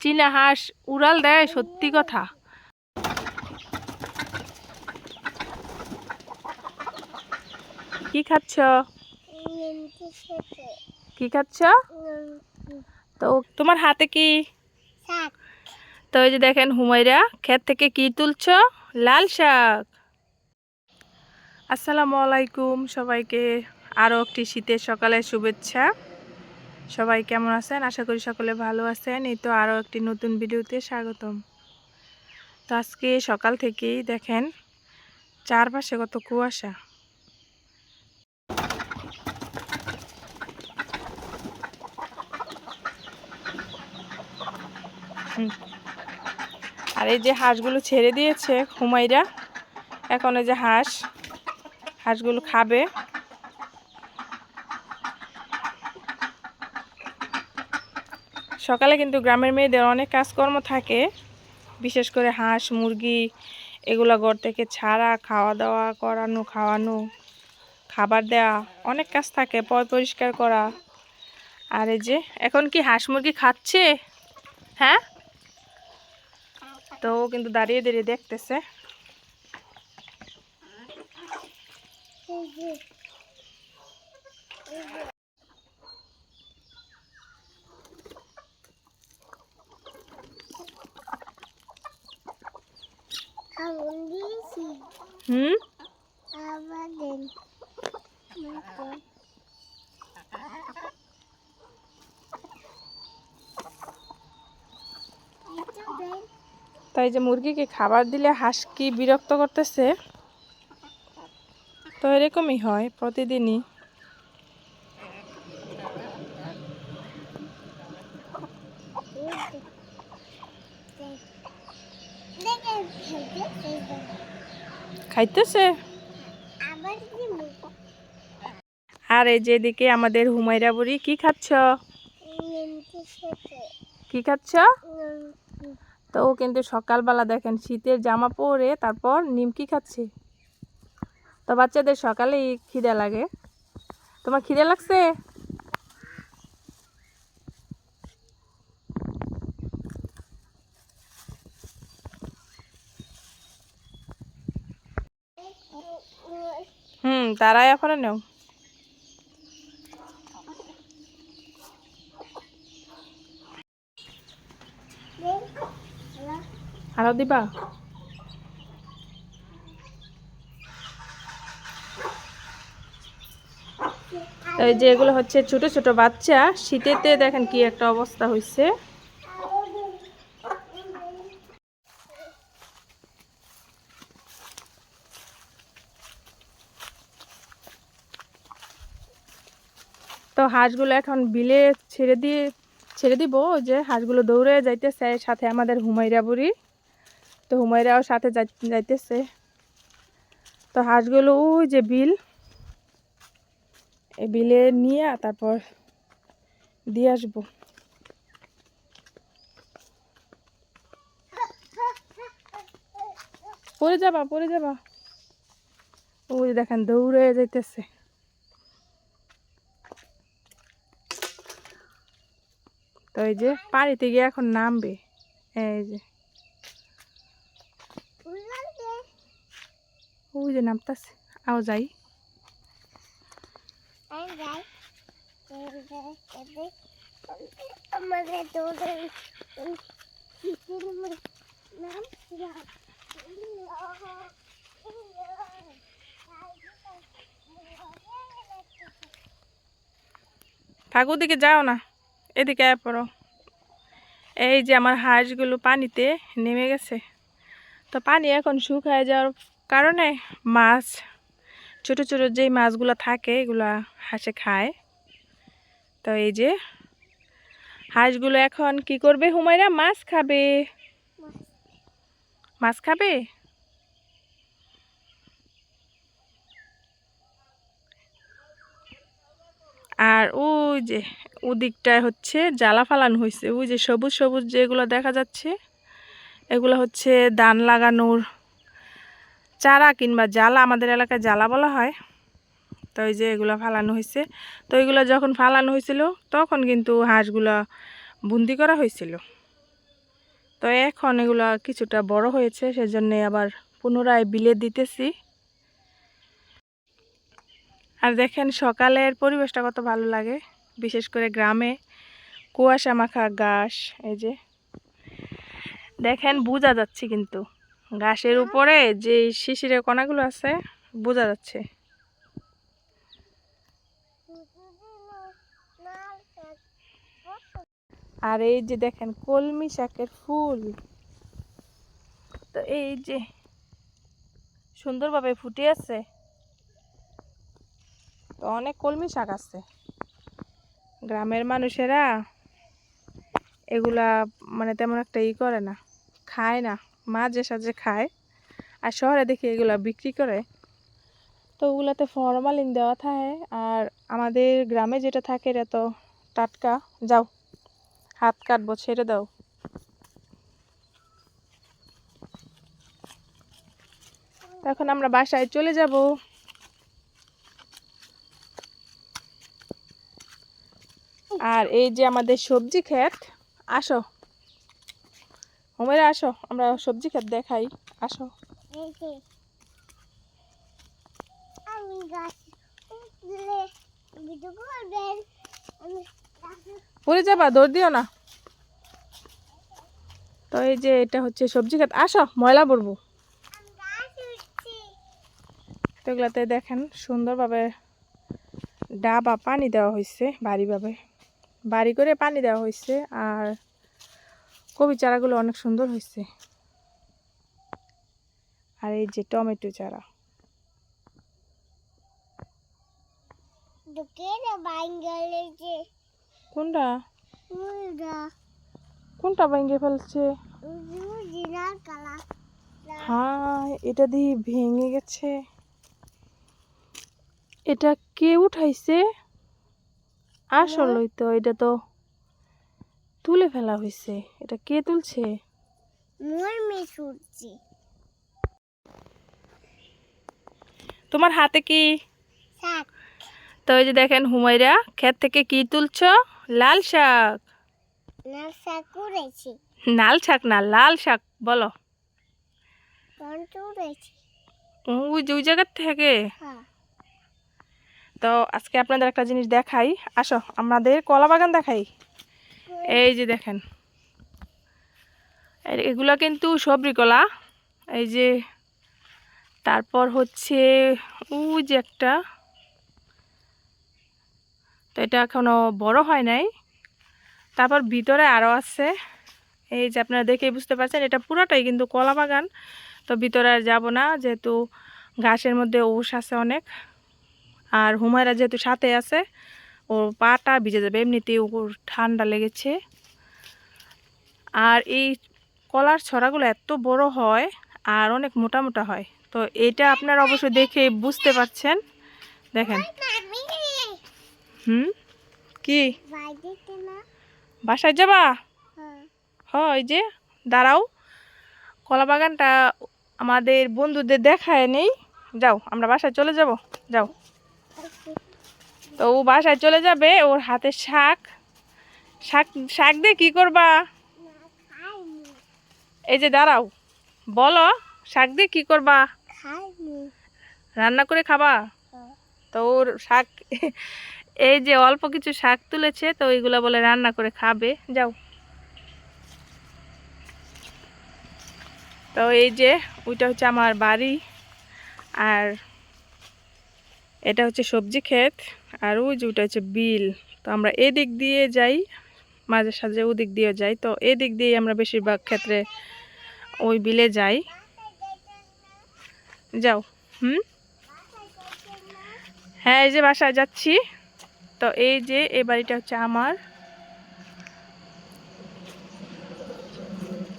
চীনা হাঁস উড়াল দেয় সত্যি কথা। কি খাচ্ছ? কি খাচ্ছ? তো তোমার হাতে কি? তো ওই যে দেখেন হুমাইরা ক্ষেত থেকে কি তুলছ? লাল শাক। আসসালামু আলাইকুম সবাইকে। আরও একটি শীতের সকালে শুভেচ্ছা। সবাই কেমন আছেন? আশা করি সকলে ভালো আছেন। এই তো আরও একটি নতুন ভিডিওতে স্বাগতম। তো আজকে সকাল থেকেই দেখেন চারপাশে কত কুয়াশা। আর এই যে হাঁসগুলো ছেড়ে দিয়েছে হুমাইরা এখন যে হাঁস, হাঁসগুলো খাবে। সকালে কিন্তু গ্রামের মেয়েদের অনেক কাজকর্ম থাকে, বিশেষ করে হাঁস, মুরগি, এগুলো ঘর থেকে ছাড়া খাওয়া দাওয়া করানো, খাওয়ানো, খাবার দেওয়া অনেক কাজ থাকে, পয় পরিষ্কার করা। আর এই যে, এখন কি হাঁস মুরগি খাচ্ছে? হ্যাঁ? তো কিন্তু দাঁড়িয়ে দাঁড়িয়ে দেখতেছে। হুম তাই যে মুরগিকে খাবার দিলে হাঁস কি বিরক্ত করতেছে? তো এরকমই হয় প্রতিদিনই দেখেন খেলতে খাইতেছে? আর এই যে এদিকে আমাদের হুমায়রা বুড়ি কি খাচ্ছ? কি খাচ্ছ? তো ও কিন্তু সকালবেলা দেখেন শীতের জামা পরে তারপর নিমকি খাচ্ছে। তো বাচ্চাদের সকালেই খিদে লাগে। তোমার খিদে লাগছে? তারাই এখন নেও। আরও দিবা? এই যে এগুলো হচ্ছে ছোট ছোট বাচ্চা। শীতেতে দেখেন কি একটা অবস্থা হয়েছে তো হাঁসগুলো এখন বিলে ছেড়ে দিয়ে, ছেড়ে দিব যে হাঁসগুলো দৌড়ে যাইতেছে, সাথে আমাদের হুমাইরা বুড়ি। তো হুমাইরাও সাথে যাই- যাইতেছে। তো হাঁসগুলো ওই যে বিল, এই বিলে নিয়ে তারপর দিয়ে আসব। পরে যাবা পরে যাবা। ওই দেখেন, দৌড়ে যাইতেছে। তো এই যে পানিতে গিয়ে এখন নামবে। এই যে। ওই যে নামতাছে। আও যাই। ঠাকুর দিকে যাও না। এদিকে আয় পড়ো। এই যে আমার হাঁসগুলো পানিতে নেমে গেছে। তো পানি এখন শুকায় যাওয়ার কারণে মাছ ছোট ছোট যেই মাছগুলো থাকে এগুলা হাঁসে খায়। তো এই যে হাঁসগুলো এখন কি করবে হুমায়রা? মাছ খাবে। মাছ। খাবে? আর ওই যে ওদিকটায় হচ্ছে জ্বালা ফালানো হয়েছে ওই যে সবুজ সবুজ যেগুলো দেখা যাচ্ছে, এগুলো হচ্ছে দান লাগানোর চারা কিংবা জ্বালা, আমাদের এলাকায় জ্বালা বলা হয়। তো ওই যে এগুলো ফালানো হয়েছে তো এগুলো যখন ফালানো হয়েছিল তখন কিন্তু হাঁসগুলো বুন্দি করা হয়েছিল তো এখন এগুলো কিছুটা বড় হয়েছে, সেজন্য আবার পুনরায় বিলে দিতেছি। আর দেখেন সকালের পরিবেশটা কত ভালো লাগে। বিশেষ করে গ্রামে কুয়াশা মাখা ঘাস, এই যে। দেখেন বোঝা যাচ্ছে কিন্তু। ঘাসের উপরে যে শিশিরের কণাগুলো আছে, বোঝা যাচ্ছে। আর এই যে দেখেন কলমি শাকের ফুল। তো এই যে সুন্দরভাবে ফুটে আছে। তো অনেক কলমি শাক আছে। গ্রামের মানুষেরা এগুলা মানে তেমন একটা ই করে না, খায় না, মাঝে সাঝে খায়। আর শহরে দেখি এগুলা বিক্রি করে। তো ওগুলাতে ফরমালিন দেওয়া থাকে আর আমাদের গ্রামে যেটা থাকে এটা তো টাটকা। যাও, হাত কাটবো, ছেড়ে দাও। এখন আমরা বাসায় চলে যাব। আর এই যে আমাদের সবজি ক্ষেত, আসো। হোমেরা আসো, আমরা সবজি ক্ষেত দেখাই। আসো। পড়ে যাবা, দৌড় দিও না। তো এই যে এটা হচ্ছে সবজি ক্ষেত। আসো, ময়লা পড়ব। তো এগুলাতে দেখেন, সুন্দরভাবে ডাবা পানি দেওয়া হয়েছে ভারীভাবে বাড়ি করে পানি দেওয়া হয়েছে আর কবি চারাগুলো অনেক সুন্দর হয়েছে আর এই যে টমেটো চারা। কোনটা? কোনটা ভেঙে ফেলছে? হ্যাঁ এটা দিয়ে ভেঙে গেছে। এটা কে উঠাইছে? আসলেই তো এটা তো তুলে ফেলা হয়েছে। এটা কে তুলছে? তোমার হাতে কি? তো এই যে দেখেন হুমাইরা ক্ষেত থেকে কি তুলছ? লাল শাক। না শাক করেছি লাল শাক না লাল শাক বলো। ওই যে ওই জায়গার থেকে? হ্যাঁ। তো আজকে আপনাদের একটা জিনিস দেখাই। আসো, আমাদের কলা বাগান দেখাই। এই যে দেখেন। এগুলা কিন্তু সবরি কলা। এই যে, তারপর হচ্ছে ওই যে একটা। তো এটা এখনও বড় হয় নাই। তারপর ভিতরে আরও আছে। এই যে আপনারা দেখেই বুঝতে পারছেন, এটা পুরাটাই কিন্তু কলা বাগান। তো ভিতরে আর যাব না, যেহেতু ঘাসের মধ্যে ওষ আছে অনেক। আর হুমায়রা যেহেতু সাথে আছে, ওর পাটা ভিজে যাবে, এমনিতেই ওর ঠান্ডা লেগেছে। আর এই কলার ছড়াগুলো এত বড় হয় আর অনেক মোটা মোটা হয়। তো এটা আপনারা অবশ্যই দেখে বুঝতে পারছেন। দেখেন। হুম? কি? বাসায় যাবা? হ্যাঁ হয় যে, দাঁড়াও। কলা বাগানটা আমাদের বন্ধুদের দেখায় নেই। যাও, আমরা বাসায় চলে যাব। যাও। তো ও বাসায় চলে যাবে, ওর হাতে শাক। শাক শাক দিয়ে কী করবা? এই যে দাঁড়াও, বলো, শাক দিয়ে কী করবা? রান্না করে খাবা। তো ওর শাক, এই যে অল্প কিছু শাক তুলেছে, তো ওইগুলো বলে রান্না করে খাবে। যাও। তো এই যে, ওইটা হচ্ছে আমার বাড়ি। আর এটা হচ্ছে সবজি ক্ষেত আর ওই যে ওটা হচ্ছে বিল। তো আমরা এদিক দিয়ে যাই, মাঝে সাঝে ওদিক দিয়ে যাই। তো এদিক দিয়ে আমরা বেশিরভাগ ক্ষেত্রে ওই বিলে যাই। যাও, হুম? হ্যাঁ এই যে বাসায় যাচ্ছি। তো এই যে এই বাড়িটা হচ্ছে আমার।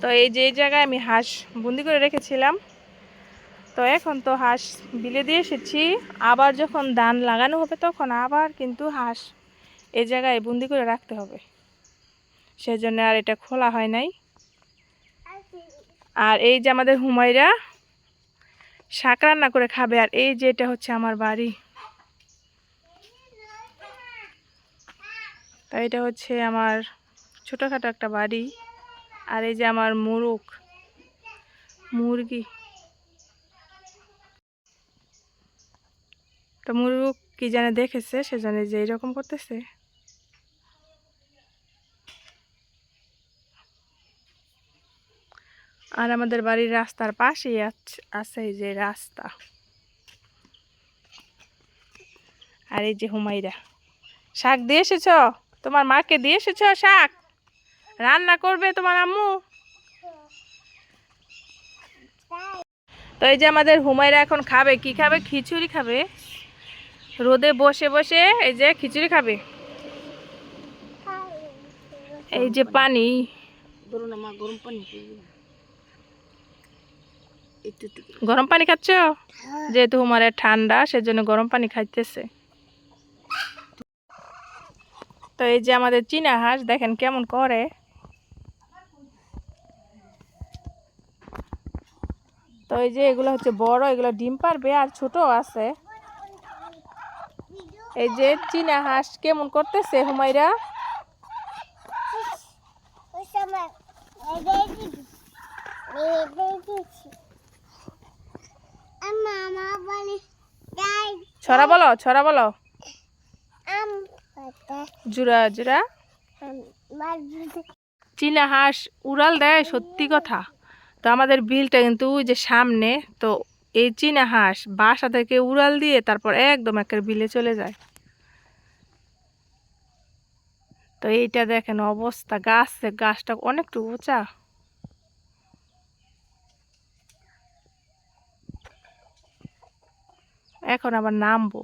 তো এই যে এই জায়গায় আমি হাঁস বন্দি করে রেখেছিলাম। তো এখন তো হাঁস বিলে দিয়ে এসেছি। আবার যখন ধান লাগানো হবে তখন আবার কিন্তু হাঁস এ জায়গায় বন্দি করে রাখতে হবে। সেজন্য আর এটা খোলা হয় নাই। আর এই যে আমাদের হুমাইরা শাক রান্না করে খাবে, আর এই যে এটা হচ্ছে আমার বাড়ি। তাই এটা হচ্ছে আমার ছোটোখাটো একটা বাড়ি। আর এই যে আমার মুরুগ, মুরগি। তো মুরুগ কি জানে দেখেছে, সে জানে যে এইরকম করতেছে। আর আমাদের বাড়ির রাস্তার পাশেই আছে এই যে রাস্তা। আর এই যে হুমাইরা শাক দিয়ে এসেছ? তোমার মাকে দিয়ে এসেছ শাক? রান্না করবে তোমার আম্মু? তো এই যে আমাদের হুমাইরা এখন খাবে, কি খাবে? খিচুড়ি খাবে। রোদে বসে বসে এই যে খিচুড়ি খাবে। এই যে পানি। গরম পানি খাচ্ছ? যেহেতু হুমারের ঠান্ডা সেজন্য গরম পানি খাইতেছে। তো এই যে আমাদের চীনা হাঁস দেখেন কেমন করে। তো এই যে এগুলো হচ্ছে বড় এগুলো ডিম পারবে আর ছোট আছে। এই যে চীনা হাঁস কেমন করতেছে হুমাইরা ছড়া বলো ছড়া বলো। জুড়া। চীনা হাঁস উড়াল দেয়, সত্যি কথা। তো আমাদের বিলটা কিন্তু ওই যে সামনে, তো এই চীনা হাঁস বাসা থেকে উড়াল দিয়ে তারপর একদম একের বিলে চলে যায়। তো এইটা দেখেন অবস্থা গাছ গাছটা অনেকটু উঁচা। এখন আবার নামবো।